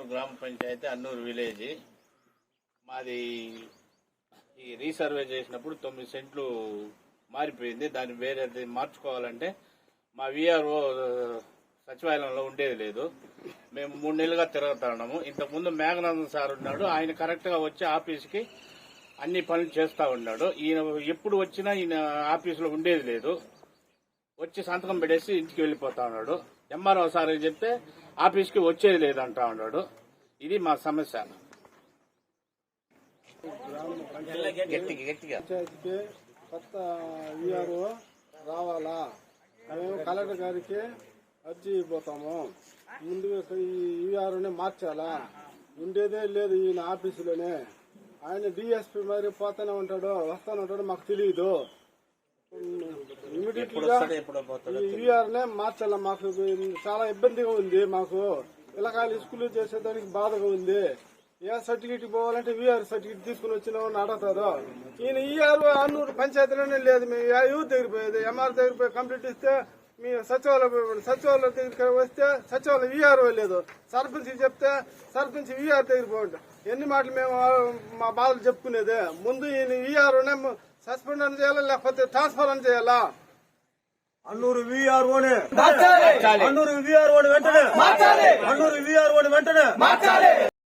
అన్నూరు గ్రామ పంచాయతీ అన్నూరు విలేజ్. మాది ఈ రీసర్వే చేసినప్పుడు తొమ్మిది సెంట్లు మారిపోయింది. దాన్ని వేరే మార్చుకోవాలంటే మా విఆర్ఓ సచివాలయంలో ఉండేది లేదు. మేము మూడు నెలలుగా తిరుగుతున్నాము ఇంతకుముందు మేఘనాథన్ సార్ ఉన్నాడు. ఆయన కరెక్ట్గా వచ్చి ఆఫీస్కి అన్ని పనులు చేస్తూ ఉన్నాడు. ఈయన ఎప్పుడు వచ్చినా ఈయన ఆఫీసులో ఉండేది లేదు. వచ్చి సంతకం పెట్టేసి ఇంటికి వెళ్ళిపోతా ఉన్నాడు. ఎంఆర్ఓ సార్ చెప్తే ఆఫీస్కి వచ్చేది లేదంటా ఉన్నాడు ఇది మా సమస్య. పంచాయతీకి కొత్త ఈఆర్ఓ రావాలా? మేము కలెక్టర్ గారికి అర్జీ ఇవ్వబోతాము. ముందుగా ఈ ఈఆర్ఓనే మార్చాలా? ఉండేదే లేదు ఈయన ఆఫీసులోనే. ఆయన డిఎస్పీ మరి పోతానే ఉంటాడు వస్తానే ఉంటాడు మాకు తెలియదు ఇమీడియట్ ఎప్పుడు గా వస్తాడో ఎప్పుడో పోతాడో ఈ ఈఆర్నే మార్చాలా మాకు? చాలా ఇబ్బందిగా ఉంది మాకు. పిల్లకాయలు స్కూల్ చేసేదానికి బాధగా ఉంది. ఏ సర్టిఫికేట్ పోవాలంటే విఆర్ సర్టిఫికేట్ తీసుకుని వచ్చిన వాడిని అడుగుతారు. ఈయన ఈఆర్ అన్నూరు పంచాయతీలోనే లేదు. మేము యూత్ దగ్గర పోయేది ఎంఆర్ దగ్గర పోయి కంప్లీట్ ఇస్తే మీ సచివాలయం సచివాలయం దగ్గరికి వస్తే సచివాలయం ఈఆర్ఓ లేదు. సర్పంచ్ చెప్తే సర్పంచ్ ఈఆర్ దగ్గర పోండి ఎన్ని మాటలు మేము మా బాధలు చెప్పుకునేది? ముందు ఈయన ఈఆర్ఓనే సస్పెండ్ అని చేయాలా లేకపోతే ట్రాన్స్ఫర్ అని చేయాలా అన్నూరు విఆర్ఓనే అన్నూరు విఆర్ఓని వెంటనే అన్నూరు విఆర్ఓని వెంటనే